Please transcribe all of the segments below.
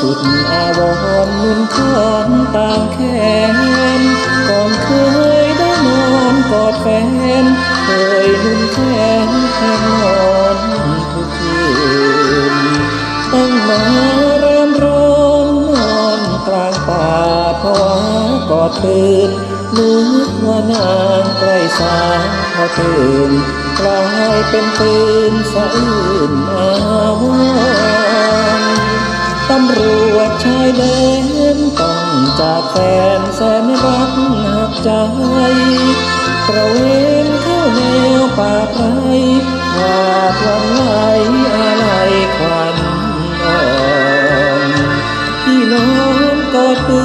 สุดอาวรณ์มุนทอนต่างแขนก่อนเคยได้นอนกอดแฟน เคยนุ่นแขนแทงนอนทุกคืนต้องมาเริ่มร้อนนอนกลางป่าพราะว่ากอดตื่นนึกว่านางใกล้สางพอตื่นกลายเป็นปืนสะอื้นอาวร ตำรวจชายแดนต้องจากแฟนแสนรักหักใจตระเวนเข้าแนวป่าไพรหาดวันไหลอะไรควันอ่อนพี่น้องกอดปื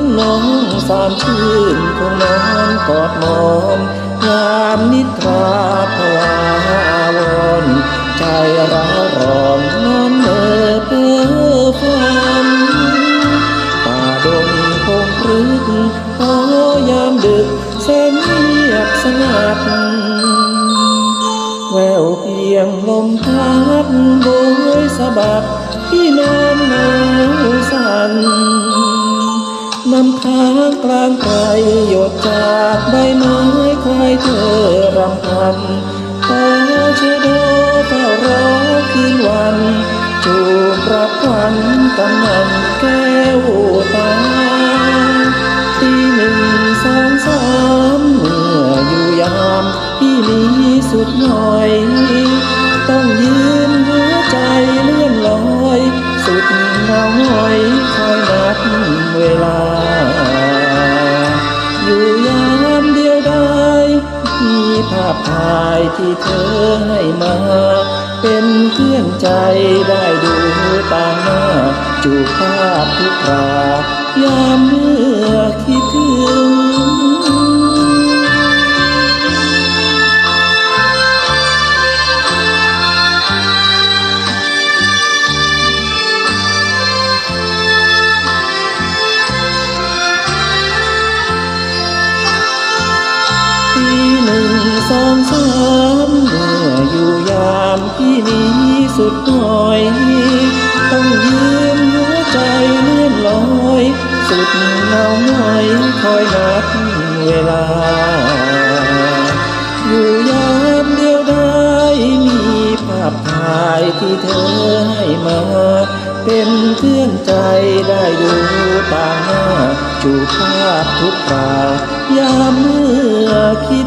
นน้องสามชื่นคงนอนกอดมอนยามนิทราภาวาวนใจร้าร้อนนอน เงียบสงัด แววเพียงลมพัดโบยสะบัดที่นอนหนาวสั่นน้ำค้างกลางไกลหยดจากใบไม้คลายเธอรำพันขอเชโดเฝ้ารอคืนวันจูบรับวัญกำนันแก้วตา หน่อย ต้องยืนหัวใจเลื่อนลอย สุดเหงาหอยคอยนับเวลา อยู่ยามเดียวได้มีภาพถ่ายที่เธอให้มา เป็นเพื่อนใจได้ดูตาหน้าจูบภาพทุกครายามเมื่อ สองสามเมื่ออยู่ยามที่นี้สุดหน่อย ต้องยืนหัวใจเลื่อนลอย สุดเหงาหน่อยคอยนับเวลา อยู่ยามเดียวได้มีภาพถ่ายที่เธอให้มา เป็นเพื่อนใจได้ดูตาหน้าจูภาพทุกครายามเมื่อคิด